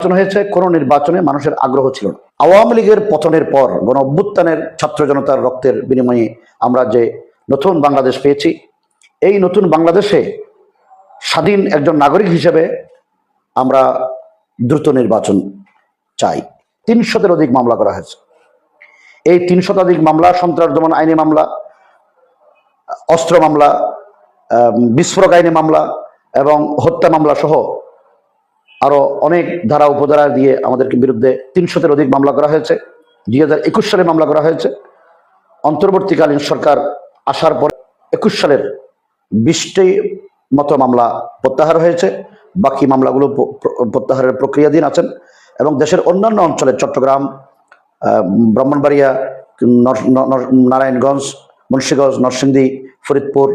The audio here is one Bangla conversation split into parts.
নির্বাচন হয়েছে, কোন নির্বাচনে মানুষের আগ্রহ ছিল না। আওয়ামী লীগের পতনের পর গণ অভ্যুত্থানের ছাত্র জনতার রক্তের বিনিময়ে আমরা যে নতুন বাংলাদেশ পেয়েছি, এই নতুন বাংলাদেশে স্বাধীন একজন নাগরিক হিসেবে আমরা দ্রুত নির্বাচন চাই। তিনশতের অধিক মামলা করা হয়েছে। এই তিন শতাধিক মামলা সন্ত্রাস দমন আইনি মামলা, অস্ত্র মামলা বিস্ফোরক আইনি মামলা এবং হত্যা মামলা সহ আরও অনেক ধারা উপধারা দিয়ে আমাদেরকে বিরুদ্ধে তিনশোতের অধিক মামলা করা হয়েছে, দুই হাজার একুশ সালে মামলা করা হয়েছে। অন্তর্বর্তীকালীন সরকার আসার পর একুশ সালের বিশটি মতো মামলা প্রত্যাহার হয়েছে। বাকি মামলাগুলো প্রত্যাহারের প্রক্রিয়াধীন আছেন এবং দেশের অন্যান্য অঞ্চলে চট্টগ্রাম ব্রাহ্মণবাড়িয়া নারায়ণগঞ্জ, মুন্সীগঞ্জ, নরসিংদী, ফরিদপুর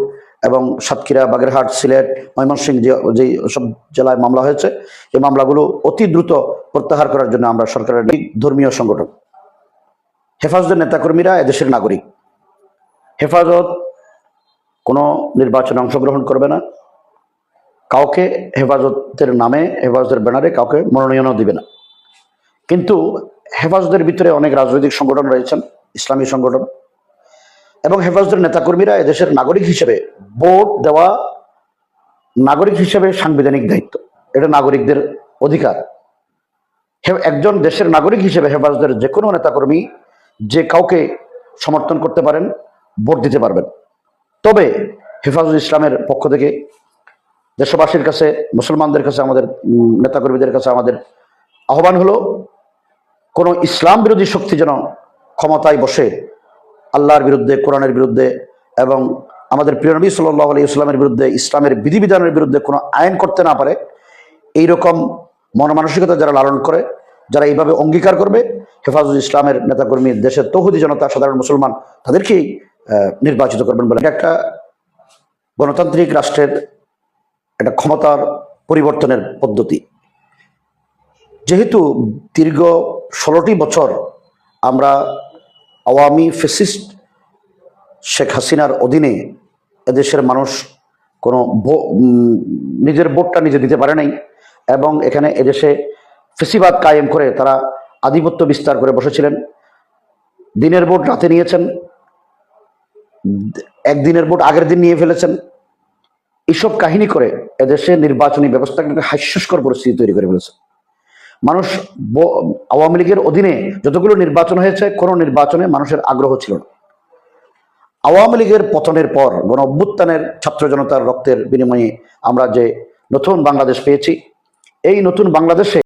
এবং সাতক্ষীরা, বাগেরহাট, সিলেট, ময়মনসিংহ যে যে সব জেলায় মামলা হয়েছে, এই মামলাগুলো অতি দ্রুত প্রত্যাহার করার জন্য আমরা সরকারের ধর্মীয় সংগঠন। হেফাজতের নেতাকর্মীরা এদেশের নাগরিক। হেফাজত কোনো নির্বাচনে অংশগ্রহণ করবে না। কাউকে হেফাজতের নামে, হেফাজতের ব্যানারে কাউকে মনোনয়নও দিবে না। কিন্তু হেফাজতের ভিতরে অনেক রাজনৈতিক সংগঠন রয়েছেন, ইসলামী সংগঠন। এবং হেফাজতের নেতাকর্মীরা এদেশের নাগরিক হিসেবে ভোট দেওয়া নাগরিক হিসেবে সাংবিধানিক দায়িত্ব। এটা নাগরিকদের অধিকার। একজন দেশের নাগরিক হিসেবে হেফাজতের যে কোনো নেতাকর্মী যে কাউকে সমর্থন করতে পারেন, ভোট দিতে পারবেন। তবে হেফাজত ইসলামের পক্ষ থেকে দেশবাসীর কাছে, মুসলমানদের কাছে, আমাদের নেতাকর্মীদের কাছে আমাদের আহ্বান হলো, কোনো ইসলাম বিরোধী শক্তি যেন ক্ষমতায় বসে আল্লাহর বিরুদ্ধে, কোরআনের বিরুদ্ধে এবং আমাদের প্রিয় নবী সাল্লাহ আলী ইসলামের বিরুদ্ধে, ইসলামের বিধিবিধানের বিরুদ্ধে কোনো আইন করতে না পারে এই এইরকম মনমানসিকতা যারা লালন করে, যারা এইভাবে অঙ্গীকার করবে, হেফাজত ইসলামের নেতাকর্মী, দেশের তৌহুদি জনতা, সাধারণ মুসলমান, তাদেরকেই নির্বাচিত করবেন বলে। একটা গণতান্ত্রিক রাষ্ট্রের একটা ক্ষমতার পরিবর্তনের পদ্ধতি। যেহেতু দীর্ঘ ষোলোটি বছর আমরা আওয়ামী ফেসিস্ট শেখ হাসিনার অধীনে এদেশের মানুষ কোনো নিজের ভোটটা নিজে দিতে পারে নাই এবং এখানে এদেশে ফেসিবাদ কায়েম করে তারা আধিপত্য বিস্তার করে বসেছিলেন। দিনের ভোট রাতে নিয়েছেন। একদিনের ভোট আগের দিন নিয়ে ফেলেছেন। এইসব কাহিনী করে এদেশে নির্বাচনী ব্যবস্থাকে হাস্যস্কর পরিস্থিতি তৈরি করে ফেলেছে। মানুষ আওয়ামী লীগের অধীনে যতগুলো নির্বাচন হয়েছে, কোনো নির্বাচনে মানুষের আগ্রহ ছিল না। আওয়ামী লীগের পতনের পর গণ অভ্যুত্থানের ছাত্র জনতার রক্তের বিনিময়ে আমরা যে নতুন বাংলাদেশ পেয়েছি, এই নতুন বাংলাদেশে